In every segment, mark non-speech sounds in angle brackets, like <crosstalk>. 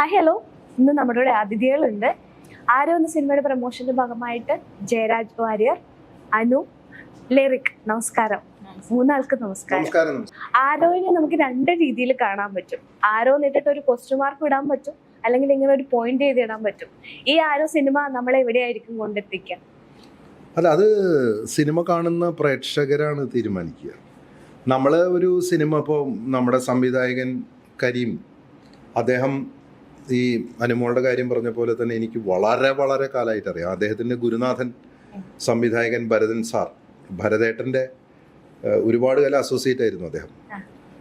Hi hello ഇന്ന് നമ്മുടെ കൂടെ അതിഥികളുണ്ട്. ആരോ എന്ന സിനിമയുടെ പ്രൊമോഷന്റെ ഭാഗമായിട്ട് ജയരാജ് വാര്യർ അനു ലിറിക് നമസ്കാരം. മൂന്നാൾക്ക് നമസ്കാരം. ആരോയിനെ നമുക്ക് രണ്ട് രീതിയിൽ കാണാൻ പറ്റും. ആരോ എന്നിട്ടിട്ട് ഒരു ക്വസ്റ്റ്യൻ മാർക്ക് ഇടാൻ പറ്റും. അല്ലെങ്കിൽ ഇങ്ങനെ ഒരു പോയിന്റ് ചെയ്ത് ഇടാൻ പറ്റും. ഈ ആരോ സിനിമ നമ്മളെ എവിടെയായിരിക്കും കൊണ്ടെത്തിക്കുക? അല്ല അത് സിനിമ കാണുന്ന പ്രേക്ഷകരാണ് തീരുമാനിക്കുക. നമ്മൾ ഒരു സിനിമ ഇപ്പോൾ നമ്മുടെ സംവിധായകൻ കരീം അദ്ദേഹം ഈ അനുമോളുടെ കാര്യം പറഞ്ഞ പോലെ തന്നെ എനിക്ക് വളരെ വളരെ കാലമായിട്ട് അറിയാം. അദ്ദേഹത്തിന്റെ ഗുരുനാഥൻ സംവിധായകൻ ഭരതൻ സാർ ഭരതേട്ടന്റെ ഒരുപാട് കാലം അസോസിയേറ്റ് ആയിരുന്നു അദ്ദേഹം.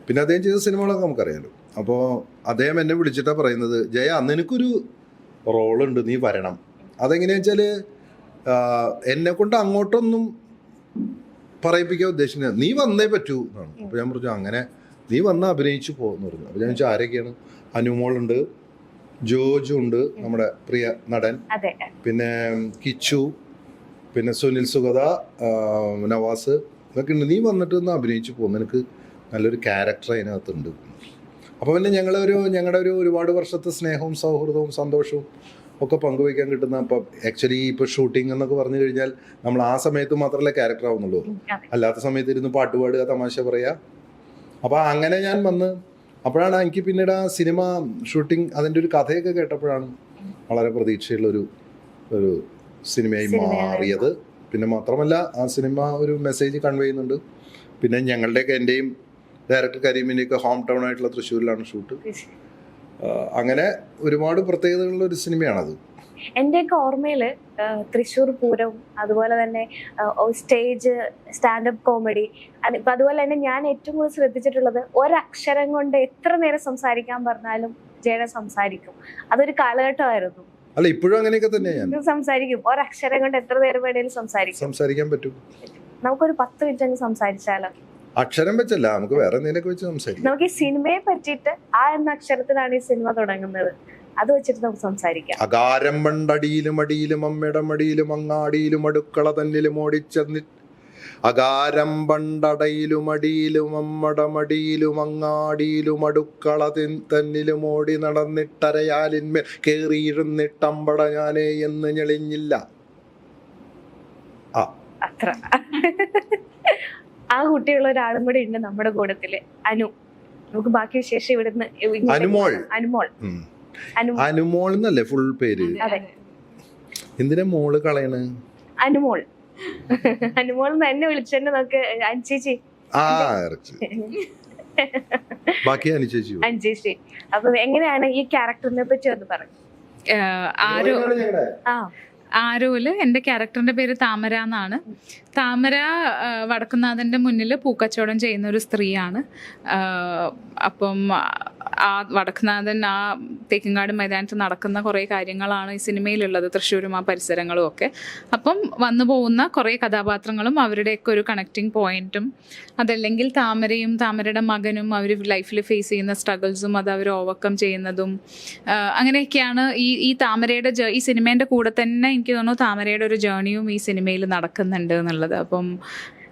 പിന്നെ അദ്ദേഹം ചെയ്ത സിനിമകളൊക്കെ നമുക്കറിയാലോ. അപ്പോൾ അദ്ദേഹം എന്നെ വിളിച്ചിട്ടാണ് പറയുന്നത് ജയ അന്ന് എനിക്കൊരു റോളുണ്ട് നീ വരണം. അതെങ്ങനെയാ വെച്ചാൽ എന്നെ കൊണ്ട് അങ്ങോട്ടൊന്നും പറയിപ്പിക്കാൻ ഉദ്ദേശിക്കുന്നത് നീ വന്നേ പറ്റൂ. എന്നാണ്. അപ്പോൾ ഞാൻ പറഞ്ഞു അങ്ങനെ നീ വന്ന് അഭിനയിച്ചു പോകുന്നു പറഞ്ഞു. അപ്പോൾ ഞാൻ ചോദിച്ചാൽ ആരൊക്കെയാണ്? അനുമോളുണ്ട്. ജോജു ഉണ്ട് നമ്മുടെ പ്രിയ നടൻ. പിന്നെ കിച്ചു പിന്നെ സുനിൽ സുഗത നവാസ് ഇതൊക്കെ ഉണ്ട്. നീ വന്നിട്ട് ഒന്ന് അഭിനയിച്ചു പോകും നിനക്ക് നല്ലൊരു ക്യാരക്ടർ അതിനകത്തുണ്ട്. അപ്പോൾ പിന്നെ ഞങ്ങളൊരു ഞങ്ങളുടെ ഒരു ഒരുപാട് വർഷത്തെ സ്നേഹവും സൗഹൃദവും സന്തോഷവും ഒക്കെ പങ്കുവയ്ക്കാൻ കിട്ടുന്ന അപ്പം ആക്ച്വലി ഇപ്പോൾ ഷൂട്ടിംഗ് എന്നൊക്കെ പറഞ്ഞു കഴിഞ്ഞാൽ നമ്മൾ ആ സമയത്ത് മാത്രമല്ലേ ക്യാരക്ടർ ആവുന്നുള്ളൂ. അല്ലാത്ത സമയത്ത് ഇരുന്ന് പാട്ടുപാടുക തമാശ പറയുക അപ്പോൾ അങ്ങനെ ഞാൻ വന്ന് അപ്പോഴാണ് എനിക്ക് പിന്നീട് ആ സിനിമ ഷൂട്ടിംഗ് അതിന്റെ ഒരു കഥയൊക്കെ കേട്ടപ്പോഴാണ് വളരെ പ്രതീക്ഷയുള്ള ഒരു ഒരു സിനിമയായി സിനിമയായി മാറിയത്. പിന്നെ മാത്രമല്ല ആ സിനിമ ഒരു മെസ്സേജ് കൺവേ ചെയ്യുന്നുണ്ട്. പിന്നെ ഞങ്ങളുടെയൊക്കെ എന്റെയും ഡയറക്ടർ കരീമിന്റെയൊക്കെ ഹോം ടൗൺ ആയിട്ടുള്ള തൃശ്ശൂരിലാണ് ഷൂട്ട്. അങ്ങനെ ഒരുപാട് പ്രത്യേകതകളുള്ള ഒരു സിനിമയാണത്. എന്റെയൊക്കെ ഓർമ്മയിൽ തൃശ്ശൂർ പൂരം അതുപോലെ തന്നെ സ്റ്റേജ് സ്റ്റാൻഡപ്പ് കോമഡി ഇപ്പം അതുപോലെ തന്നെ ഞാൻ ഏറ്റവും കൂടുതൽ ശ്രദ്ധിച്ചിട്ടുള്ളത് ഒരക്ഷരം കൊണ്ട് എത്ര നേരം സംസാരിക്കാൻ പറഞ്ഞാലും ജയന സംസാരിക്കും. അതൊരു കാലഘട്ടമായിരുന്നു. അല്ല ഇപ്പോഴും അങ്ങനെയൊക്കെ തന്നെയാണ് സംസാരിക്കും. ഒരക്ഷരം കൊണ്ട് എത്ര നേരം വേണേലും സംസാരിക്കും. സംസാരിക്കാൻ പറ്റും. നമുക്കൊരു പത്ത് മിനിറ്റ് അങ്ങ് സംസാരിച്ചാലോ? അക്ഷരം വെച്ചല്ല നമുക്ക് വേറെ എന്തെങ്കിലും വെച്ച് സംസാരിക്കാം. നമുക്ക് ഈ സിനിമയെ പറ്റിയിട്ട് ആ എന്ന അക്ഷരത്തിലാണ് ഈ സിനിമ തുടങ്ങുന്നത്. അത് വെച്ചിട്ട് നമുക്ക് സംസാരിക്കാം. അകാരം മണ്ടടിയിലും അടിയിലും അമ്മയുടെ മടിയിലും അങ്ങാടിയിലും അടുക്കള തന്നിലും ഓടിച്ചെന്നി അകാരം പണ്ടടയിലും അടിയിലും അമ്മട മടിയിലും അങ്ങാടിയിലും അടുക്കള തന്നിലും ഓടി നടന്നിട്ടരയാലിന്മേൽ കേറിയിരുന്നിട്ടമ്പട ഞാനേ എന്ന് ഞെളിഞ്ഞില്ല. അത്ര. ആ കുട്ടിയുള്ള ഒരാളും കൂടെ ഉണ്ട് നമ്മുടെ കൂടത്തിൽ. അനു. നമുക്ക് ബാക്കി വിശേഷം ഇവിടുന്ന് അനുമോൾ. അനുമോൾ. അനുമോൾ എന്നല്ലേ ഫുൾ പേര്? എന്തിനാ മോൾ കളയണ്? അനുമോൾ. അനുമോൾ എന്ന് വിളിച്ചെന്നെ നമുക്ക് അനുചേച്ചി. ആ ഇറച്ചി. <laughs> ബാക്കി അനുചേച്ചി അനുചേച്ചി. അപ്പൊ എങ്ങനെയാണ് ഈ ക്യാരക്ടറിനെ പറ്റി ഒന്ന് പറഞ്ഞു ആരോ ആ. ആരോൽ എന്റെ ക്യാരക്ടറിന്റെ പേര് താമര എന്നാണ്. താമര വടക്കുന്നാഥന്റെ മുന്നിൽ പൂക്കച്ചവടം ചെയ്യുന്ന ഒരു സ്ത്രീയാണ് അപ്പം ആ വടക്കുന്നാഥൻ ആ തേക്കിങ്ങാട് മൈതാനത്ത് നടക്കുന്ന കുറേ കാര്യങ്ങളാണ് ഈ സിനിമയിലുള്ളത് തൃശ്ശൂരും ആ പരിസരങ്ങളും ഒക്കെ. അപ്പം വന്നു പോകുന്ന കുറേ കഥാപാത്രങ്ങളും അവരുടെയൊക്കെ ഒരു കണക്റ്റിംഗ് പോയിന്റും അതല്ലെങ്കിൽ താമരയും താമരയുടെ മകനും അവർ ലൈഫിൽ ഫേസ് ചെയ്യുന്ന സ്ട്രഗിൾസും അത് അവർ ഓവർകം ചെയ്യുന്നതും അങ്ങനെയൊക്കെയാണ് ഈ ഈ താമരയുടെ ഈ സിനിമേന്റെ കൂടെ തന്നെ എനിക്ക് തോന്നുന്നു താമരയുടെ ഒരു ജേണിയും ഈ സിനിമയിൽ നടക്കുന്നുണ്ട് എന്നുള്ളത്. അപ്പം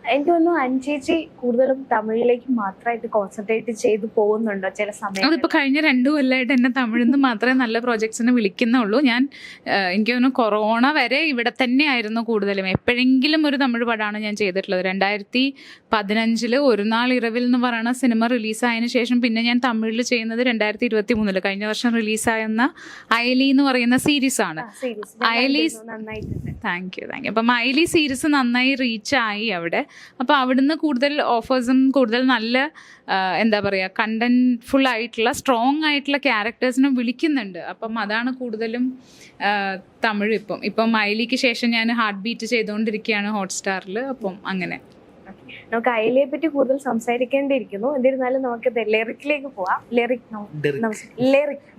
എനിക്ക് തോന്നുന്നു അഞ്ചേച്ചി കൂടുതലും തമിഴിലേക്ക് മാത്രമായിട്ട് കോൺസെൻട്രേറ്റ് ചെയ്ത് പോകുന്നുണ്ടോ ചില സമയത്ത് അതിപ്പോൾ കഴിഞ്ഞ രണ്ടു കൊല്ലമായിട്ട് എന്നെ തമിഴിൽ നിന്ന് മാത്രമേ നല്ല പ്രോജക്ട്സിന് വിളിക്കുന്നുള്ളൂ. ഞാൻ എനിക്ക് തോന്നുന്നു കൊറോണ വരെ ഇവിടെ തന്നെ ആയിരുന്നു കൂടുതലും. എപ്പോഴെങ്കിലും ഒരു തമിഴ് പടമാണ് ഞാൻ ചെയ്തിട്ടുള്ളത്. രണ്ടായിരത്തി പതിനഞ്ചിൽ ഒരു നാൾ ഇറവിൽ എന്ന് പറയുന്ന സിനിമ റിലീസായതിന് ശേഷം പിന്നെ ഞാൻ തമിഴിൽ ചെയ്യുന്നത് രണ്ടായിരത്തി ഇരുപത്തി മൂന്നിൽ കഴിഞ്ഞ വർഷം റിലീസായെന്ന അയലി എന്ന് പറയുന്ന സീരീസ് ആണ്. ആ, series. ഞാൻ അയലീസ്- കണ്ടിരുന്നു, നന്നായിട്ടുണ്ട്. താങ്ക് യു താങ്ക് യു അപ്പം അയലി സീരീസ് നന്നായി റീച്ച് ആയി അവിടെ. അപ്പോൾ അവിടുന്ന് കൂടുതൽ ഓഫേഴ്സും കൂടുതൽ നല്ല എന്താ പറയുക കണ്ടന്റ്ഫുൾ ആയിട്ടുള്ള സ്ട്രോങ് ആയിട്ടുള്ള ക്യാരക്ടേഴ്സിനും വിളിക്കുന്നുണ്ട്. അപ്പം അതാണ് കൂടുതലും തമിഴ് ഇപ്പം. ഇപ്പം മൈലിക്ക് ശേഷം ഞാൻ ഹാർട്ട് ബീറ്റ് ചെയ്തുകൊണ്ടിരിക്കുകയാണ് ഹോട്ട്സ്റ്റാറിൽ അപ്പം അങ്ങനെ. നമുക്ക് അയലയെ പറ്റി കൂടുതൽ സംസാരിക്കേണ്ടിയിരിക്കുന്നു. എന്നിരുന്നാലും നമുക്ക് ലിറിക്കിലേക്ക് പോവാം. ലിറിക്.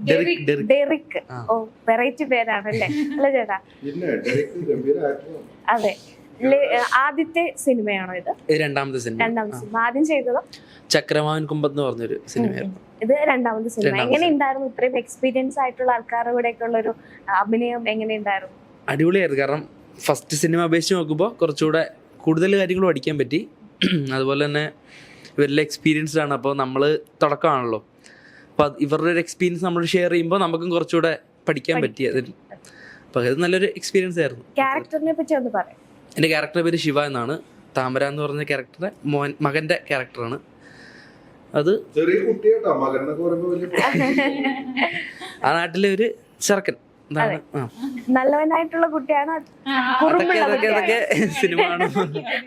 Lyric Derick. ഓ വെറൈറ്റി പേരാണല്ലേ? അല്ല ചേട്ടാ? ഗംഭീര ആക്ടറാണ്. അതെ. ആദ്യത്തെ സിനിമയാണോ ഇത്? രണ്ടാമത്തെ സിനിമ. രണ്ടാമത്തെ സിനിമ. ആദ്യം ചെയ്തത്? ചക്രവാൻ കുമ്പത്ത് എന്ന് പറഞ്ഞൊരു സിനിമയായിരുന്നു. ഇത് രണ്ടാമത്തെ സിനിമ. എങ്ങനെ ഉണ്ടായിരുന്നു? ഇത്രയും എക്സ്പീരിയൻസ് ആയിട്ടുള്ള ആൾക്കാരുടെ കൂടെ ഒക്കെ ഉള്ള ഒരു അഭിനയം എങ്ങനെ ഉണ്ടായിരുന്നു? അടിപൊളിയായിരുന്നു. കാരണം ഫസ്റ്റ് സിനിമ അപേക്ഷിച്ച് നോക്കുമ്പോൾ കുറച്ചുകൂടെ കൂടുതൽ കാര്യങ്ങൾ പഠിക്കാൻ പറ്റി. അതുപോലെ തന്നെ ഇവരുടെ എക്സ്പീരിയൻസ്ഡ് ആണ്. അപ്പോൾ നമ്മൾ തുടക്കമാണല്ലോ. അപ്പോൾ ഇവരുടെ ഒരു എക്സ്പീരിയൻസ് നമ്മൾ ഷെയർ ചെയ്യുമ്പോൾ നമുക്കും കുറച്ചുകൂടെ പഠിക്കാൻ പറ്റി. അതിൽ. അപ്പോൾ അത് നല്ലൊരു എക്സ്പീരിയൻസ് ആയിരുന്നു. ക്യാരക്ടറിനെ പറ്റി ഒന്ന് പറയാം. എന്റെ ക്യാരക്ടറെ പേര് ശിവ എന്നാണ്. താമര എന്ന് പറഞ്ഞ ക്യാരക്ടറെ മോൻ മകന്റെ ക്യാരക്ടറാണ് അത് ചെറിയ കുട്ടിയാട്ടോ മകൻ എന്നൊക്കെ പറയുമ്പോൾ വലിയ ആ നാട്ടിലെ ഒരു ചെറുക്കൻ. എന്താണ് ആ. നല്ലവനായിട്ടുള്ള കുട്ടിയാണ്. അതൊക്കെ അതൊക്കെ അതൊക്കെ സിനിമ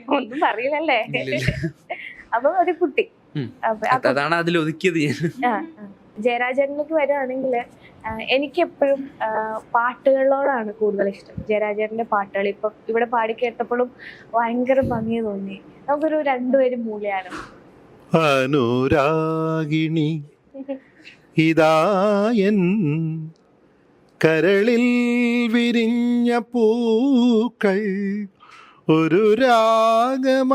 ഒന്നും പറയില്ലല്ലേ. അപ്പൊ ഒരു കുട്ടി. ഉം. അപ്പൊ അതാണ് അതിൽ ഒതുക്കിയത് ഞാൻ. ആ, ആ. ജയരാജനിലേക്ക് വരികയാണെങ്കിൽ എനിക്ക് എപ്പോഴും പാട്ടുകളോടാണ് കൂടുതൽ ഇഷ്ടം. ജയരാജന്റെ പാട്ടുകൾ. ഇപ്പൊ ഇവിടെ പാടി കേട്ടപ്പോഴും ഭയങ്കര ഭംഗി തോന്നി. നമുക്കൊരു രണ്ടുപേരും മൂലയാണ് അനുരാഗിണി ഇതായൻ കരളിൽ വിരിഞ്ഞ പൂക്കൾ ഒരു രാഗമാലയായി.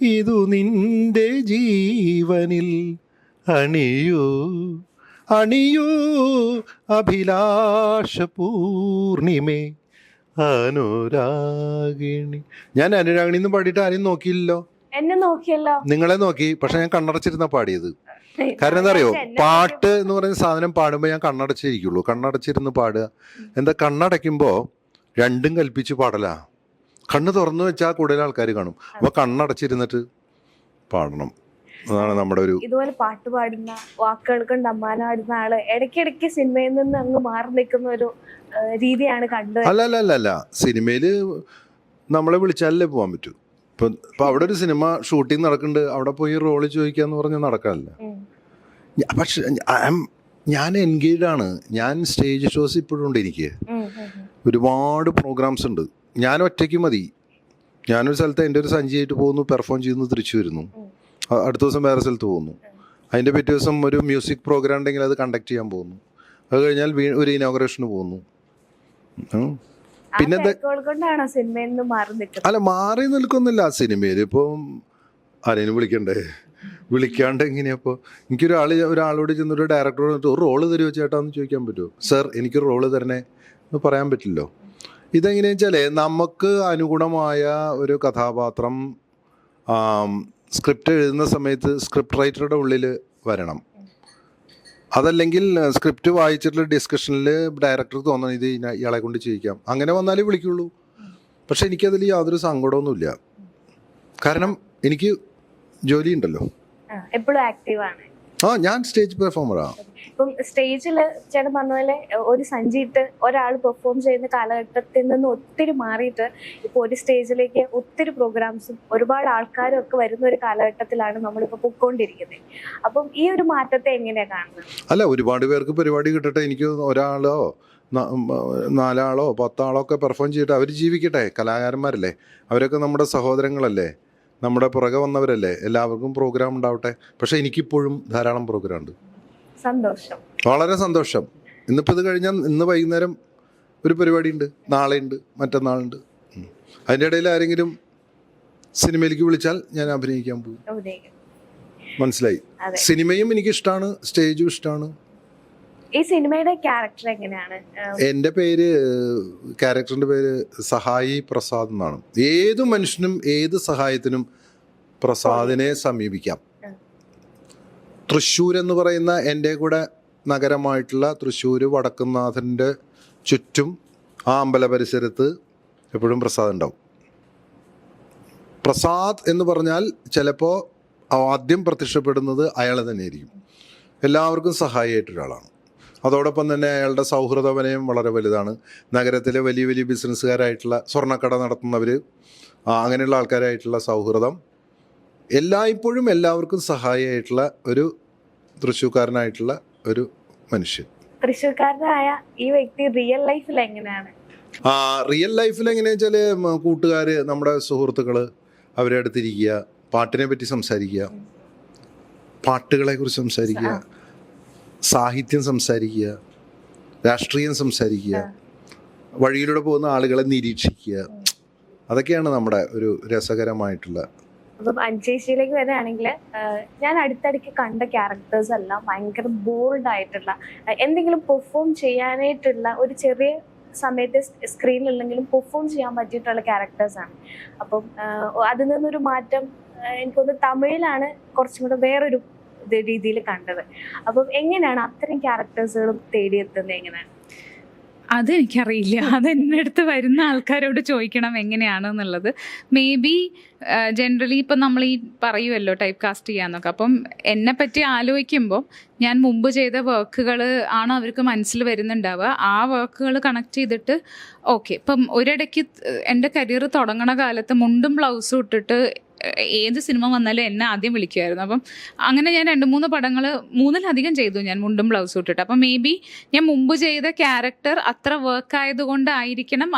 ഇതു നിന്റെ ജീവനിൽ അണിയൂ അണിയൂ അഭിലാഷ പൂർണിമേ അനുരാഗിണി. ഞാൻ അനുരാഗിണി എന്ന് പാടിയിട്ട് ആരെയും നോക്കിയില്ലല്ലോ? എന്നെ നോക്കിയല്ലോ. നിങ്ങളെ നോക്കി പക്ഷെ ഞാൻ കണ്ണടച്ചിരുന്ന പാടിയത്. കാരണം എന്താ അറിയോ പാട്ട് എന്ന് പറയുന്ന സാധനം പാടുമ്പോൾ ഞാൻ കണ്ണടച്ചിരിക്കുള്ളൂ. കണ്ണടച്ചിരുന്ന് പാടുക. എന്താ കണ്ണടയ്ക്കുമ്പോൾ രണ്ടും കൽപ്പിച്ച് പാടല. കണ്ണ് തുറന്നു വെച്ചാൽ കൂടുതൽ ആൾക്കാർ കാണും. അപ്പോൾ കണ്ണടച്ചിരുന്നിട്ട് പാടണം. അതാണ് നമ്മുടെ ഒരു ഇതുപോലെ പാട്ട് പാടുന്ന വാക്കുകൾ കൊണ്ട് അമ്മാനാടുന്ന ആൾ ഇടയ്ക്കിടയ്ക്ക് സിനിമയിൽ നിന്ന് അങ്ങ് മാറി നിൽക്കുന്ന ഒരു രീതിയാണ് കണ്ടത്. അല്ല അല്ല അല്ല അല്ല സിനിമയിൽ നമ്മളെ വിളിച്ചാലല്ലേ പോകാൻ പറ്റൂ. ഇപ്പം ഇപ്പം അവിടെ ഒരു സിനിമ ഷൂട്ടിംഗ് നടക്കുന്നുണ്ട്. അവിടെ പോയി റോൾ ചോദിക്കാന്ന് പറഞ്ഞാൽ നടക്കാനല്ല. പക്ഷെ ഞാൻ എൻഗേജ് ആണ് ഞാൻ സ്റ്റേജ് ഷോസ് ഇപ്പോഴും ഉണ്ട് എനിക്ക്. ഒരുപാട് പ്രോഗ്രാംസ് ഉണ്ട്. ഞാൻ ഒറ്റയ്ക്ക് മതി. ഞാനൊരു സ്ഥലത്ത് എന്റെ ഒരു സഞ്ചിയായിട്ട് പോകുന്നു പെർഫോം ചെയ്യുന്നു തിരിച്ചു വരുന്നു. അടുത്ത ദിവസം വേറെ സ്ഥലത്ത് പോകുന്നു. അതിന്റെ പിറ്റേ ദിവസം ഒരു മ്യൂസിക് പ്രോഗ്രാം ഉണ്ടെങ്കിൽ അത് കണ്ടക്ട് ചെയ്യാൻ പോകുന്നു. അത് കഴിഞ്ഞാൽ ഒരു ഇനോഗ്രേഷന് പോകുന്നു. പിന്നെ അല്ല മാറി നിൽക്കുന്നില്ല ആ സിനിമയിൽ ഇപ്പം ആരെയും വിളിക്കണ്ടേ? വിളിക്കാണ്ട് എങ്ങനെയാ ഇപ്പോൾ എനിക്കൊരാൾ ഒരാളോട് ഒരു ഡയറക്ടറോട് ഒരു റോൾ തരുമോ ചേട്ടാന്ന് ചോദിക്കാൻ പറ്റുമോ സർ എനിക്കൊരു റോൾ തരണേ. എന്ന് പറയാൻ പറ്റില്ലോ. ഇതെങ്ങനെയാ വെച്ചാലേ നമുക്ക് അനുഗുണമായ ഒരു കഥാപാത്രം സ്ക്രിപ്റ്റ് എഴുതുന്ന സമയത്ത് സ്ക്രിപ്റ്റ് റൈറ്ററുടെ ഉള്ളിൽ വരണം. അതല്ലെങ്കിൽ സ്ക്രിപ്റ്റ് വായിച്ചിട്ടുള്ള ഡിസ്കഷനിൽ ഡയറക്ടർക്ക് തോന്നണം ഇത് ഇയാളെ കൊണ്ട് ചെയ്യിക്കാം. അങ്ങനെ വന്നാലേ വിളിക്കുള്ളൂ. പക്ഷെ എനിക്കതിൽ യാതൊരു സങ്കടമൊന്നുമില്ല. കാരണം എനിക്ക് ജോലിയുണ്ടല്ലോ. എപ്പോഴും ആക്റ്റീവാണ്. ആ ഞാൻ സ്റ്റേജ് പെർഫോമറാണ് ഇപ്പം സ്റ്റേജിൽ ചേട്ടൻ പറഞ്ഞ പോലെ ഒരു സഞ്ചിയിട്ട് ഒരാൾ പെർഫോം ചെയ്യുന്ന കാലഘട്ടത്തിൽ നിന്ന് ഒത്തിരി മാറിയിട്ട് ഇപ്പോൾ ഒരു സ്റ്റേജിലേക്ക് ഒത്തിരി പ്രോഗ്രാംസും ഒരുപാട് ആൾക്കാരും ഒക്കെ വരുന്ന ഒരു കാലഘട്ടത്തിലാണ് നമ്മളിപ്പോൾ പൊക്കോണ്ടിരിക്കുന്നത് അപ്പം ഈ ഒരു മാറ്റത്തെ എങ്ങനെയാണ് കാണുന്നത് അല്ല ഒരുപാട് പേർക്ക് പരിപാടി കിട്ടട്ടെ. എനിക്ക് ഒരാളോ നാലാളോ പത്താളോ ഒക്കെ പെർഫോം ചെയ്തിട്ട് അവർ ജീവിക്കട്ടെ. കലാകാരന്മാരല്ലേ. അവരൊക്കെ നമ്മുടെ സഹോദരങ്ങളല്ലേ. നമ്മുടെ പുറകെ വന്നവരല്ലേ? എല്ലാവർക്കും പ്രോഗ്രാം ഉണ്ടാവട്ടെ. പക്ഷെ എനിക്കിപ്പോഴും ധാരാളം പ്രോഗ്രാം ഉണ്ട്. സന്തോഷം. വളരെ സന്തോഷം. ഇന്നിപ്പോൾ ഇത് കഴിഞ്ഞാൽ ഇന്ന് വൈകുന്നേരം ഒരു പരിപാടി ഉണ്ട് നാളെ ഉണ്ട് മറ്റന്നാളുണ്ട്. അതിന്റെ ഇടയിൽ ആരെങ്കിലും സിനിമയിലേക്ക് വിളിച്ചാൽ ഞാൻ അഭിനയിക്കാൻ പോകും. മനസ്സിലായി? സിനിമയും എനിക്ക് ഇഷ്ടമാണ് സ്റ്റേജും ഇഷ്ടമാണ് ഈ സിനിമയുടെ ക്യാരക്ടർ എങ്ങനെയാണ്? എന്റെ പേര് ക്യാരക്ടറിന്റെ പേര് സഹായി പ്രസാദ് എന്നാണ്. ഏത് മനുഷ്യനും ഏത് സഹായത്തിനും പ്രസാദിനെ സമീപിക്കാം. തൃശ്ശൂർ എന്ന് പറയുന്ന എന്റെ കൂടെ നഗരമായിട്ടുള്ള തൃശ്ശൂർ വടക്കുംനാഥന്റെ ചുറ്റും ആ അമ്പല പരിസരത്ത് എപ്പോഴും പ്രസാദ് ഉണ്ടാവും. പ്രസാദ് എന്ന് പറഞ്ഞാൽ ചിലപ്പോൾ ആദ്യം പ്രത്യക്ഷപ്പെടുന്നത് അയാൾ തന്നെയായിരിക്കും. എല്ലാവർക്കും സഹായിയായിട്ട് ഒരാളാണ് അതോടൊപ്പം തന്നെ അയാളുടെ സൗഹൃദ വലയം വളരെ വലുതാണ്. നഗരത്തിലെ വലിയ വലിയ ബിസിനസ്സുകാരായിട്ടുള്ള സ്വർണക്കട നടത്തുന്നവർ അങ്ങനെയുള്ള ആൾക്കാരായിട്ടുള്ള സൗഹൃദം എല്ലായ്പ്പോഴും എല്ലാവർക്കും സഹായിയായിട്ടുള്ള ഒരു തൃശ്ശൂക്കാരനായിട്ടുള്ള ഒരു മനുഷ്യൻ. തൃശ്ശൂക്കാരനായ ഈ വ്യക്തി റിയൽ ലൈഫിൽ എങ്ങനെയാണ്? ആ റിയൽ ലൈഫിൽ എങ്ങനെയാ വെച്ചാൽ കൂട്ടുകാർ നമ്മുടെ സുഹൃത്തുക്കൾ അവരെ അടുത്തിരിക്കുക പാട്ടിനെ പറ്റി സംസാരിക്കുക പാട്ടുകളെ കുറിച്ച് സംസാരിക്കുക സാഹിത്യം സംസാരിക്കുക രാഷ്ട്രീയം സംസാരിക്കുക വഴിയിലൂടെ പോകുന്ന ആളുകളെ നിരീക്ഷിക്കുക. അതൊക്കെയാണ് നമ്മുടെ ഒരു രസകരമായിട്ടുള്ള. അപ്പം അഞ്ചേശിയിലേക്ക് വരികയാണെങ്കിൽ ഞാൻ അടുത്തടിക്ക് കണ്ട ക്യാരക്ടേഴ്സ് എല്ലാം ഭയങ്കര ബോൾഡ് ആയിട്ടുള്ള എന്തെങ്കിലും പെർഫോം ചെയ്യാനായിട്ടുള്ള ഒരു ചെറിയ സമയത്ത് സ്ക്രീനിലുണ്ടെങ്കിലും പെർഫോം ചെയ്യാൻ പറ്റിയിട്ടുള്ള ക്യാരക്ടേഴ്സാണ് അപ്പം അതിൽ നിന്നൊരു മാറ്റം എനിക്കൊന്ന് തമിഴിലാണ് കുറച്ചും കൂടെ വേറൊരു രീതിയിൽ കണ്ടത്. അപ്പം എങ്ങനെയാണ് അത്തരം ക്യാരക്ടേഴ്സുകളും തേടിയെത്തുന്നത് എങ്ങനെയാണ്? അതെനിക്കറിയില്ല. അത് എന്റെ അടുത്ത് വരുന്ന ആൾക്കാരോട് ചോദിക്കണം എന്നുള്ളത് മേ ബി ജനറലി ഇപ്പം നമ്മൾ ഈ പറയുമല്ലോ ടൈപ്പ് കാസ്റ്റ് ചെയ്യാന്നൊക്കെ. അപ്പം എന്നെ പറ്റി ആലോചിക്കുമ്പോൾ ഞാൻ മുമ്പ് ചെയ്ത വർക്കുകൾ ആണ് അവർക്ക് മനസ്സിൽ വരുന്നുണ്ടാവുക. ആ വർക്കുകൾ കണക്ട് ചെയ്തിട്ട് ഓക്കെ ഇപ്പം ഒരിടയ്ക്ക് എന്റെ കരിയർ തുടങ്ങണ കാലത്ത് മുണ്ടും ബ്ലൗസും ഇട്ടിട്ട് ഏത് സിനിമ വന്നാലും എന്നെ ആദ്യം വിളിക്കുമായിരുന്നു അപ്പം അങ്ങനെ ഞാൻ രണ്ട് മൂന്ന് പടങ്ങൾ മൂന്നിലധികം ചെയ്തു ഞാൻ മുണ്ടും ബ്ലൗസും ഇട്ടിട്ട്. അപ്പം മേ ബി ഞാൻ മുമ്പ് ചെയ്ത ക്യാരക്ടർ അത്ര വർക്ക് ആയതുകൊണ്ടായിരിക്കണം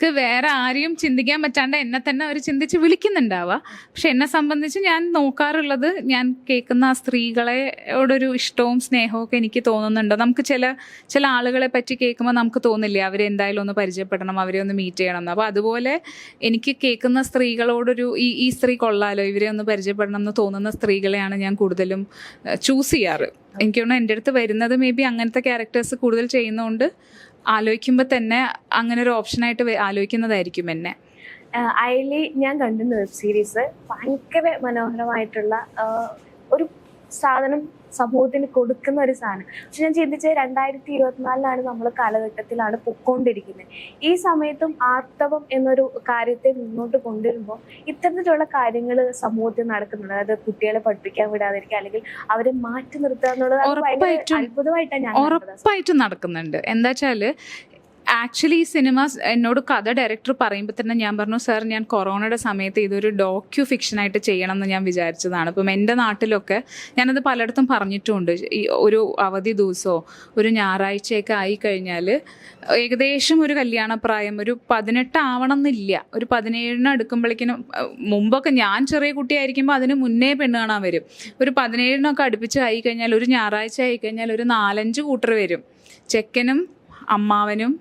അവർക്ക് വേറെ ആരെയും ചിന്തിക്കാൻ പറ്റാണ്ട് എന്നെ തന്നെ അവർ ചിന്തിച്ച് വിളിക്കുന്നുണ്ടാവുക പക്ഷെ എന്നെ സംബന്ധിച്ച് ഞാൻ നോക്കാറുള്ളത് ഞാൻ കേൾക്കുന്ന ആ സ്ത്രീകളെയോടൊരു ഇഷ്ടവും സ്നേഹവും ഒക്കെ എനിക്ക് തോന്നുന്നുണ്ടോ. നമുക്ക് ചില ചില ആളുകളെ പറ്റി കേൾക്കുമ്പോൾ നമുക്ക് തോന്നില്ലേ അവരെ എന്തായാലും ഒന്ന് പരിചയപ്പെടണം അവരെ ഒന്ന് മീറ്റ് ചെയ്യണം എന്ന്. അപ്പോൾ അതുപോലെ എനിക്ക് കേൾക്കുന്ന സ്ത്രീകളോടൊരു ഈ ഈ സ്ത്രീ കൊള്ളാലോ ഇവരെ ഒന്ന് പരിചയപ്പെടണം എന്ന് തോന്നുന്ന സ്ത്രീകളെയാണ് ഞാൻ കൂടുതലും ചൂസ് ചെയ്യാറ്. എനിക്ക് തോന്നുന്നു എന്റെ അടുത്ത് വരുന്നത് മേ ബി അങ്ങനത്തെ ക്യാരക്ടേഴ്സ് കൂടുതൽ ചെയ്യുന്നതുകൊണ്ട് ആലോചിക്കുമ്പോൾ തന്നെ അങ്ങനെ ഒരു ഓപ്ഷനായിട്ട് ആലോചിക്കുന്നതായിരിക്കും എന്നെ. അയലി ഞാൻ കണ്ടിരുന്ന വെബ് സീരീസ് ഭയങ്കര മനോഹരമായിട്ടുള്ള ഒരു സാധനം സമൂഹത്തിന് കൊടുക്കുന്ന ഒരു സാധനം. പക്ഷെ ഞാൻ ചിന്തിച്ചത് രണ്ടായിരത്തി ഇരുപത്തിനാലിലാണ് നമ്മൾ കാലഘട്ടത്തിലാണ് പൊക്കോണ്ടിരിക്കുന്നത്. ഈ സമയത്തും ആർത്തവം എന്നൊരു കാര്യത്തെ മുന്നോട്ട് കൊണ്ടുവരുമ്പോൾ ഇത്തരത്തിലുള്ള കാര്യങ്ങൾ സമൂഹത്തിൽ നടക്കുന്നുണ്ട്. അതായത് കുട്ടികളെ പഠിപ്പിക്കാൻ വിടാതിരിക്കുക അല്ലെങ്കിൽ അവരെ മാറ്റി നിർത്തുക എന്നുള്ളത് അത്ഭുതമായിട്ടാണ് ഞാൻ. ഉറപ്പായിട്ടും നടക്കുന്നുണ്ട്. എന്താ വെച്ചാൽ ആക്ച്വലി ഈ സിനിമ എന്നോട് കഥ ഡയറക്ടർ പറയുമ്പോൾ തന്നെ ഞാൻ പറഞ്ഞു സാർ ഞാൻ കൊറോണയുടെ സമയത്ത് ഇതൊരു ഡോക്യു ഫിക്ഷനായിട്ട് ചെയ്യണം എന്ന് ഞാൻ വിചാരിച്ചതാണ്. ഇപ്പം എന്റെ നാട്ടിലൊക്കെ ഞാനത് പലയിടത്തും പറഞ്ഞിട്ടുമുണ്ട് ഈ ഒരു അവധി ദിവസമോ ഒരു ഞായറാഴ്ചയൊക്കെ ആയി കഴിഞ്ഞാൽ ഏകദേശം ഒരു കല്യാണപ്രായം ഒരു പതിനെട്ട് ആവണം എന്നില്ല ഒരു പതിനേഴിന് അടുക്കുമ്പോഴേക്കിനും മുമ്പൊക്കെ ഞാൻ ചെറിയ കുട്ടിയായിരിക്കുമ്പോൾ അതിന് മുന്നേ പെണ്ണ് കാണാൻ വരും. ഒരു പതിനേഴിനൊക്കെ അടുപ്പിച്ച് ആയി കഴിഞ്ഞാൽ ഒരു ഞായറാഴ്ച ആയി കഴിഞ്ഞാൽ ഒരു നാലഞ്ച് കൂട്ടർ വരും. ചെക്കനും അമ്മാവനും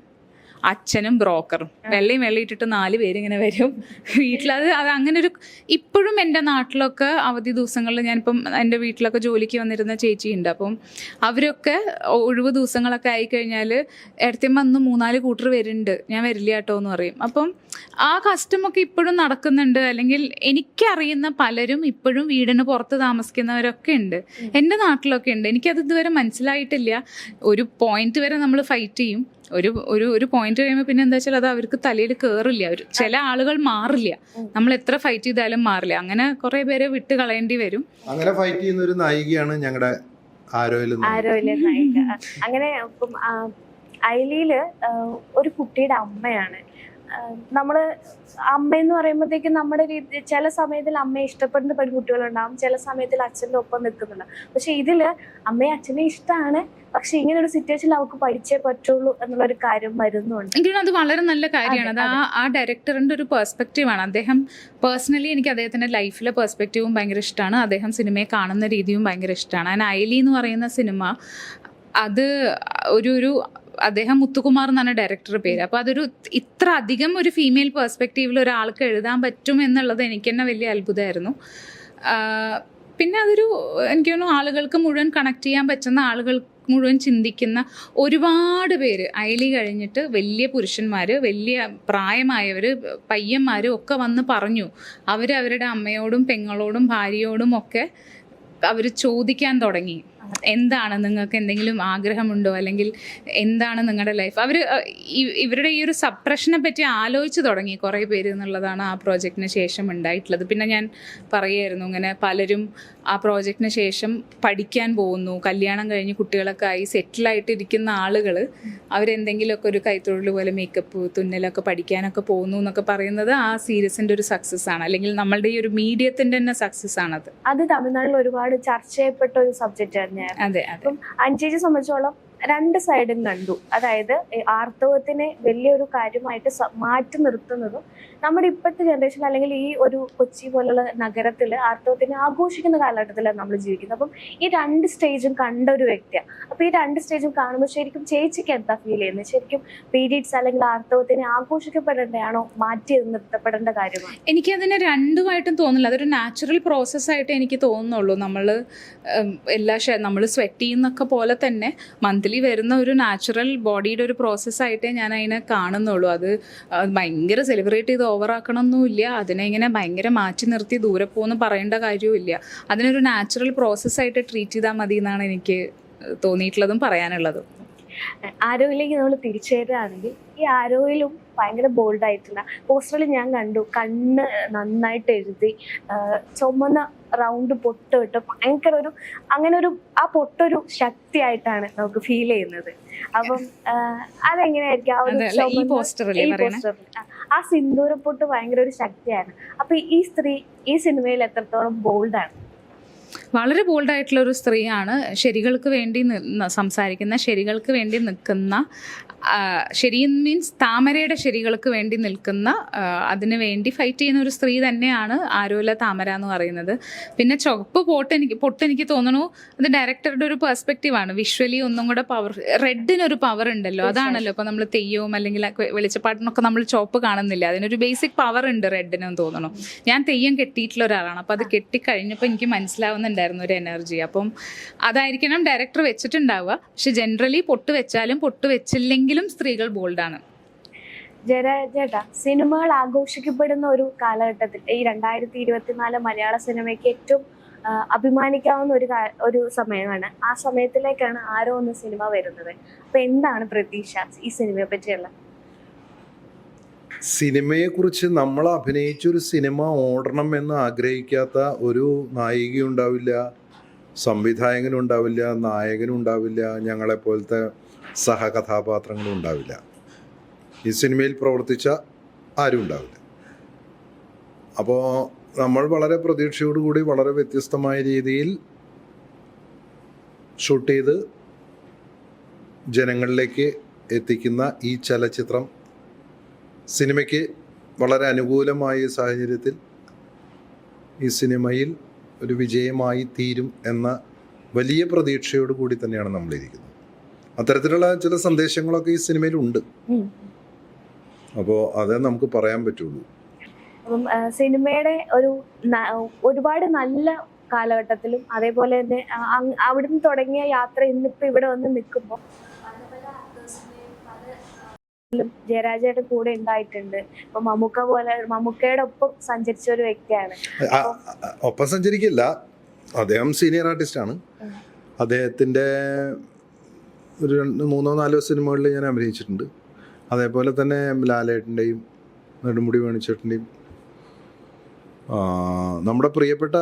അച്ഛനും ബ്രോക്കറും. വെള്ളയും വെള്ളയും ഇട്ടിട്ട് നാല് പേരിങ്ങനെ വരും. വീട്ടിലത് അത് അങ്ങനെ ഒരു ഇപ്പോഴും എന്റെ നാട്ടിലൊക്കെ അവധി ദിവസങ്ങളിൽ ഞാനിപ്പം എന്റെ വീട്ടിലൊക്കെ ജോലിക്ക് വന്നിരുന്ന ചേച്ചിയുണ്ട്. അപ്പം അവരൊക്കെ ഒഴിവ് ദിവസങ്ങളൊക്കെ ആയിക്കഴിഞ്ഞാൽ ഇടത്തേം അന്ന് മൂന്നാൽ കൂട്ടർ വരുന്നുണ്ട്. ഞാൻ വരില്ല കേട്ടോ എന്ന് പറയും. അപ്പം ആ കസ്റ്റമൊക്കെ ഇപ്പോഴും നടക്കുന്നുണ്ട്. അല്ലെങ്കിൽ എനിക്കറിയുന്ന പലരും ഇപ്പോഴും വീടിന് പുറത്ത് താമസിക്കുന്നവരൊക്കെ ഉണ്ട്. എന്റെ നാട്ടിലൊക്കെ ഉണ്ട്. എനിക്കത് ഇതുവരെ മനസ്സിലായിട്ടില്ല. ഒരു പോയിന്റ് വരെ നമ്മൾ ഫൈറ്റ് ചെയ്യും. ഒരു ഒരു ഒരു പോയിന്റ് കഴിയുമ്പോൾ പിന്നെ എന്താ വെച്ചാൽ അത് അവർക്ക് തലയിൽ കയറില്ല ഒരു ചില ആളുകൾ മാറില്ല. നമ്മൾ എത്ര ഫൈറ്റ് ചെയ്താലും മാറില്ല. അങ്ങനെ കുറെ പേരെ വിട്ട് കളയേണ്ടി വരും. അങ്ങനെ ഫൈറ്റ് ചെയ്യുന്ന ഒരു നായികയാണ് ഞങ്ങളുടെ ആരോയിലെ നായിക. അങ്ങനെ അയലിയിൽ ഒരു കുട്ടിയുടെ അമ്മയാണ് അമ്മ അമ്മയെന്ന് പറയുമ്പോഴത്തേക്കും നമ്മുടെ രീതി ചില സമയത്തിൽ അമ്മയെ ഇഷ്ടപ്പെടുന്ന പെൺകുട്ടികളുണ്ടാവും ചില സമയത്തിൽ അച്ഛന്റെ ഒപ്പം നിൽക്കുന്നുണ്ടാവും പക്ഷെ ഇതിൽ അമ്മയെ അച്ഛനെ ഇഷ്ടമാണ് പക്ഷെ ഇങ്ങനെ ഒരു സിറ്റുവേഷനിൽ അവർക്ക് പഠിച്ചേ പറ്റുള്ളൂ എന്നുള്ളൊരു കാര്യം വരുന്നുണ്ട്. എനിക്ക് അത് വളരെ നല്ല കാര്യമാണ്. അത് ആ ഡയറക്ടറിന്റെ ഒരു ഒരു പെർസ്പെക്റ്റീവാണ് അദ്ദേഹം പേഴ്സണലി എനിക്ക് അദ്ദേഹത്തിന്റെ ലൈഫിലെ പെർസ്പെക്റ്റീവും ഭയങ്കര ഇഷ്ടമാണ് അദ്ദേഹം സിനിമയെ കാണുന്ന രീതിയും ഭയങ്കര ഇഷ്ടമാണ് ആൻഡ് അയലി എന്ന് പറയുന്ന സിനിമ അത് ഒരു ഒരു അദ്ദേഹം മുത്തുകുമാർ എന്നാണ് ഡയറക്ടറുടെ പേര്. അപ്പോൾ അതൊരു ഇത്ര അധികം ഒരു ഫീമെയിൽ പെർസ്പെക്റ്റീവിൽ ഒരാൾക്ക് എഴുതാൻ പറ്റും എന്നുള്ളത് എനിക്ക് തന്നെ വലിയ അത്ഭുതമായിരുന്നു. പിന്നെ അതൊരു എനിക്ക് തോന്നുന്നു ആളുകൾക്ക് മുഴുവൻ കണക്ട് ചെയ്യാൻ പറ്റുന്ന ആളുകൾ മുഴുവൻ ചിന്തിക്കുന്ന ഒരുപാട് പേര്. അയലി കഴിഞ്ഞിട്ട് വലിയ പുരുഷന്മാർ വലിയ പ്രായമായവർ പയ്യന്മാരും ഒക്കെ വന്ന് പറഞ്ഞു. അവർ അവരുടെ അമ്മയോടും പെങ്ങളോടും ഭാര്യയോടും ഒക്കെ അവർ ചോദിക്കാൻ തുടങ്ങി. എന്താണ് നിങ്ങൾക്ക് എന്തെങ്കിലും ആഗ്രഹമുണ്ടോ? അല്ലെങ്കിൽ എന്താണ് നിങ്ങളുടെ ലൈഫ് അവർ ഇവരുടെ ഈ ഒരു സപ്രഷനെ പറ്റി ആലോചിച്ച് തുടങ്ങി കുറേ പേര് എന്നുള്ളതാണ് ആ പ്രോജക്റ്റിന് ശേഷം ഉണ്ടായിട്ടുള്ളത്. പിന്നെ ഞാൻ പറയായിരുന്നു ഇങ്ങനെ പലരും ആ പ്രോജക്റ്റിന് ശേഷം പഠിക്കാൻ പോകുന്നു. കല്യാണം കഴിഞ്ഞ് കുട്ടികളൊക്കെ ആയി സെറ്റിലായിട്ട് ഇരിക്കുന്ന ആളുകൾ അവരെന്തെങ്കിലുമൊക്കെ ഒരു കൈത്തൊഴിൽ പോലെ മേക്കപ്പ് തുന്നലൊക്കെ പഠിക്കാനൊക്കെ പോകുന്നു എന്നൊക്കെ പറയുന്നത് ആ സീരീസിന്റെ ഒരു സക്സസ് ആണ്. അല്ലെങ്കിൽ നമ്മളുടെ ഈ ഒരു മീഡിയത്തിന്റെ തന്നെ സക്സസ് ആണത്. അത് തമിഴ്നാട്ടിൽ ഒരുപാട് ചർച്ച ചെയ്യപ്പെട്ട ഒരു സബ്ജക്റ്റ് തന്നെയായിരുന്നു അതെ അതെ. അപ്പം അഞ്ചേജി സംബന്ധിച്ചോളം രണ്ട് സൈഡും കണ്ടു. അതായത് ആർത്തവത്തിനെ വലിയൊരു കാര്യമായിട്ട് മാറ്റി നിർത്തുന്നതും നമ്മുടെ ഇപ്പോഴത്തെ ജനറേഷൻ അല്ലെങ്കിൽ ഈ ഒരു കൊച്ചി പോലുള്ള നഗരത്തിൽ ആർത്തവത്തിനെ ആഘോഷിക്കുന്ന കാലഘട്ടത്തിലാണ് നമ്മൾ ജീവിക്കുന്നത്. അപ്പം ഈ രണ്ട് സ്റ്റേജും കണ്ട ഒരു വ്യക്തിയാണ് അപ്പൊ ഈ രണ്ട് സ്റ്റേജും കാണുമ്പോൾ ശരിക്കും ചേച്ചിക്ക് എന്താ ഫീൽ ചെയ്യുന്നത് ശരിക്കും പീരീഡ്സ് അല്ലെങ്കിൽ ആർത്തവത്തിനെ ആഘോഷിക്കപ്പെടേണ്ടതാണോ? മാറ്റി നിർത്തപ്പെടേണ്ട കാര്യമാണ്? എനിക്കതിനെ രണ്ടുമായിട്ടും തോന്നില്ല അതൊരു നാച്ചുറൽ പ്രോസസ്സായിട്ട് എനിക്ക് തോന്നുന്നുള്ളൂ. നമ്മൾ എല്ലാ നമ്മൾ സ്വെറ്റ് ചെയ്യുന്നൊക്കെ പോലെ തന്നെ മന്ത്ലി വരുന്ന ഒരു നാച്ചുറൽ ബോഡിയുടെ ഒരു പ്രോസസ്സായിട്ടേ ഞാൻ അതിനെ കാണുന്നുള്ളൂ. അത് ഭയങ്കര സെലിബ്രേറ്റ് ചെയ്ത് ഓവറാക്കണമെന്നുമില്ല അതിനെ ഇങ്ങനെ ഭയങ്കര മാറ്റി നിർത്തി ദൂരെ പോകുന്നു പറയേണ്ട കാര്യവുമില്ല. അതിനൊരു നാച്ചുറൽ പ്രോസസ്സായിട്ട് ട്രീറ്റ് ചെയ്താൽ മതി എന്നാണ് എനിക്ക് തോന്നിയിട്ടുള്ളതും പറയാനുള്ളതും. ആരോയിലേക്ക് നമ്മൾ തിരിച്ചു വരികയാണെങ്കിൽ ഈ ആരോയിലും ഭയങ്കര ബോൾഡ് ആയിട്ടുള്ള പോസ്റ്ററിൽ ഞാൻ കണ്ടു. കണ്ണ് നന്നായിട്ട് എഴുതി ചുമന്ന റൗണ്ട് പൊട്ട് ഇട്ട് ഭയങ്കര ഒരു അങ്ങനെ ഒരു ആ പൊട്ടൊരു ശക്തിയായിട്ടാണ് നമുക്ക് ഫീൽ ചെയ്യുന്നത്. അപ്പം അതെങ്ങനെയായിരിക്കും? ആ ഒരു? പോസ്റ്ററിൽ. ആ, ആ സിന്ദൂര പൊട്ട് ഭയങ്കര ഒരു ശക്തിയാണ്. അപ്പൊ ഈ സ്ത്രീ ഈ സിനിമയിൽ എത്രത്തോളം ബോൾഡാണ് വളരെ ബോൾഡായിട്ടുള്ള ഒരു സ്ത്രീയാണ്. ശരികൾക്ക് വേണ്ടി സംസാരിക്കുന്ന ശരികൾക്ക് വേണ്ടി നിൽക്കുന്ന ശരി മീൻസ് താമരയുടെ ശരികൾക്ക് വേണ്ടി നിൽക്കുന്ന അതിനു വേണ്ടി ഫൈറ്റ് ചെയ്യുന്ന ഒരു സ്ത്രീ തന്നെയാണ് ആരോല താമര എന്ന് പറയുന്നത്. പിന്നെ ചുവപ്പ് പോട്ട് എനിക്ക് പൊട്ട് എനിക്ക് തോന്നുന്നു അത് ഡയറക്ടറുടെ ഒരു പെർസ്പെക്റ്റീവാണ് വിഷ്വലി ഒന്നും കൂടെ പവർ റെഡിനൊരു പവർ ഉണ്ടല്ലോ. അതാണല്ലോ ഇപ്പൊ നമ്മൾ തെയ്യവും അല്ലെങ്കിൽ വെളിച്ചപ്പാട്ടിനൊക്കെ നമ്മൾ ചുവപ്പ് കാണുന്നില്ല? അതിനൊരു ബേസിക് പവർ ഉണ്ട് റെഡിനെന്ന് തോന്നുന്നു. ഞാൻ തെയ്യം കെട്ടിയിട്ടുള്ള ഒരാളാണ്. അപ്പോൾ അത് കെട്ടിക്കഴിഞ്ഞപ്പോൾ എനിക്ക് മനസ്സിലാവുന്നുണ്ടായിരുന്നു ഒരു എനർജി അപ്പം അതായിരിക്കണം ഡയറക്ടർ വെച്ചിട്ടുണ്ടാവുക. പക്ഷെ ജനറലി പൊട്ട് വെച്ചാലും പൊട്ട് വെച്ചില്ലെങ്കിലും സ്ത്രീകൾ ബോൾഡാണ്. ജര ചേട്ടാ സിനിമകൾ ആഘോഷിക്കപ്പെടുന്ന ഒരു കാലഘട്ടത്തിൽ ഈ രണ്ടായിരത്തി ഇരുപത്തിനാല് മലയാള സിനിമയ്ക്ക് ഏറ്റവും അഭിമാനിക്കാവുന്ന ഒരു ഒരു സമയമാണ്. ആ സമയത്തിലേക്കാണ് ആരോ ഒന്ന് സിനിമ വരുന്നത്. അപ്പൊ എന്താണ് പ്രതീക്ഷ ഈ സിനിമയെ പറ്റിയുള്ള? സിനിമയെക്കുറിച്ച് നമ്മൾ അഭിനയിച്ചൊരു സിനിമ ഓടണം എന്ന് ആഗ്രഹിക്കാത്ത ഒരു നായികയുണ്ടാവില്ല സംവിധായകനുണ്ടാവില്ല നായകനുണ്ടാവില്ല ഞങ്ങളെപ്പോലത്തെ സഹകഥാപാത്രങ്ങളും ഉണ്ടാവില്ല. ഈ സിനിമയിൽ പ്രവർത്തിച്ച ആരും ഉണ്ടാവില്ല. അപ്പോൾ നമ്മൾ വളരെ പ്രതീക്ഷയോടുകൂടി വളരെ വ്യത്യസ്തമായ രീതിയിൽ ഷൂട്ട് ചെയ്ത് ജനങ്ങളിലേക്ക് എത്തിക്കുന്ന ഈ ചലച്ചിത്രം സിനിമയ്ക്ക് വളരെ അനുകൂലമായ സാഹചര്യത്തിൽ ഈ സിനിമയിൽ ഒരു വിജയമായി തീരും എന്ന വലിയ പ്രതീക്ഷയോട് കൂടി തന്നെയാണ് നമ്മളിരിക്കുന്നത്. അത്തരത്തിലുള്ള ചില സന്ദേശങ്ങളൊക്കെ ഈ സിനിമയിൽ ഉണ്ട് അപ്പോൾ അതേ നമുക്ക് പറയാൻ പറ്റുള്ളൂ. അപ്പം സിനിമയുടെ ഒരു ഒരുപാട് നല്ല കാലഘട്ടത്തിലും അതേപോലെ തന്നെ അവിടുന്ന് തുടങ്ങിയ യാത്ര ഇന്നിപ്പോ ഇവിടെ വന്ന് നിൽക്കുമ്പോൾ ജയരാജയുടെ കൂടെ ഉണ്ടായിട്ടുണ്ട്. ഇപ്പൊ മമ്മൂക്ക പോലെ മമ്മൂക്കയുടെ ഒപ്പം സഞ്ചരിച്ച ഒരു വ്യക്തിയാണ്. ഒപ്പം സഞ്ചരിക്കില്ല. അദ്ദേഹം സീനിയർ ആർട്ടിസ്റ്റ് ആണ് അദ്ദേഹത്തിന്റെ ഒരു രണ്ട് മൂന്നോ നാലോ സിനിമകളിൽ ഞാൻ അഭിനയിച്ചിട്ടുണ്ട്. അതേപോലെ തന്നെ ലാലേട്ടന്റെയും നെടുമുടി വേണിച്ചേട്ടന്റെയും നമ്മുടെ പ്രിയപ്പെട്ട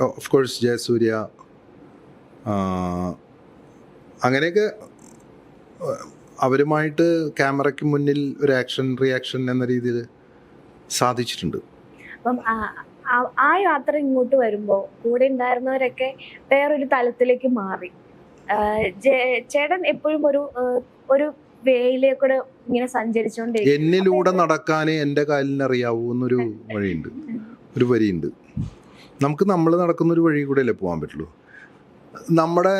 ഓഫ് കോഴ്സ് ജയസൂര്യ അങ്ങനെയൊക്കെ അവരുമായിട്ട് ക്യാമറയ്ക്ക് മുന്നിൽ ഒരു ആക്ഷൻ റിയാക്ഷൻ എന്ന രീതിയിൽ സാധിച്ചിട്ടുണ്ട്. അപ്പം ആ- യാത്ര ഇങ്ങോട്ട് വരുമ്പോൾ കൂടെ ഉണ്ടായിരുന്നവരൊക്കെ വേറൊരു തലത്തിലേക്ക് മാറി. ചേട്ടൻ എപ്പോഴും ഒരു ഒരു വേയിലേക്കൂടെ ഇങ്ങനെ സഞ്ചരിച്ചുകൊണ്ടിരിക്കും എന്നിലൂടെ നടക്കാനേ എന്റെ കാലിന് അറിയാവൂ എന്നൊരു വഴിയുണ്ട്. ഒരു വരിയുണ്ട് നമുക്ക് നമ്മൾ നടക്കുന്ന ഒരു വഴി കൂടെ അല്ലേ പോകാൻ പറ്റുള്ളൂ? നമ്മുടെ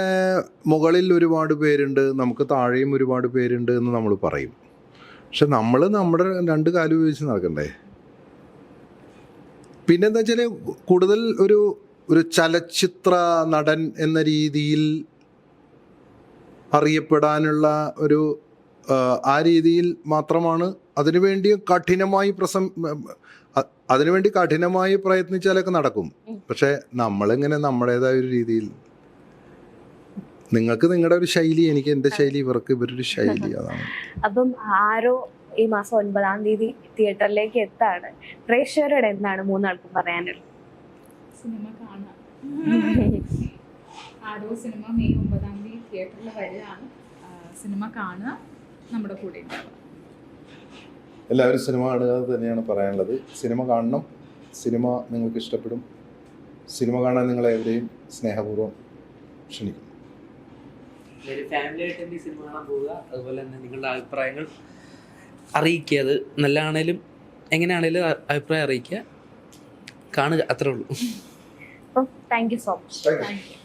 മുകളിൽ ഒരുപാട് പേരുണ്ട് നമുക്ക് താഴെയും ഒരുപാട് പേരുണ്ട് എന്ന് നമ്മൾ പറയും. പക്ഷെ നമ്മൾ നമ്മുടെ രണ്ട് കാലം ഉപയോഗിച്ച് നടക്കണ്ടേ? പിന്നെന്താ വെച്ചാൽ കൂടുതൽ ഒരു ഒരു ചലച്ചിത്ര നടൻ എന്ന രീതിയിൽ അറിയപ്പെടാനുള്ള ഒരു ആ, രീതിയിൽ മാത്രമാണ് അതിനുവേണ്ടി കഠിനമായി പ്രസം അതിനുവേണ്ടി കഠിനമായി പ്രയത്നിച്ചാലൊക്കെ നടക്കും. പക്ഷെ നമ്മളിങ്ങനെ നമ്മുടേതായ ഒരു രീതിയിൽ നിങ്ങൾക്ക് നിങ്ങളുടെ ഒരു ശൈലി എനിക്ക് എന്റെ ശൈലി ഇവർക്ക് ഇവരൊരു ശൈലി <laughs> അതാണ്. അപ്പം ആരോ ഈ മാസം ഒൻപതാം തീയതി തിയേറ്ററിലേക്ക് എത്താണ്? പ്രേക്ഷകരോട് എന്താണ് മൂന്നാൾക്കും പറയാനുള്ളത്? സിനിമ കാണാം. ആരോ സിനിമ മെയ് ഒമ്പതാം തിയേറ്ററിൽ വരികയാണ് സിനിമ കാണുക നമ്മുടെ കൂടെ ഉണ്ടാവുക. എല്ലാവരും സിനിമ കാണുക തന്നെയാണ് പറയാനുള്ളത്. സിനിമ കാണണം സിനിമ നിങ്ങൾക്ക് ഇഷ്ടപ്പെടും. സിനിമ കാണാൻ നിങ്ങളെ എവിടെയും സ്നേഹപൂർവം ക്ഷണിക്കും ഫാമിലി ആയിട്ട് സിനിമ കാണാൻ പോവുക അതുപോലെ തന്നെ നിങ്ങളുടെ അഭിപ്രായങ്ങൾ അറിയിക്കുക. അത് നല്ലതാണേലും എങ്ങനെയാണേലും അഭിപ്രായം അറിയിക്കുക. കാണുക അത്രേ ഉള്ളൂ. Thank you so much Thank thank you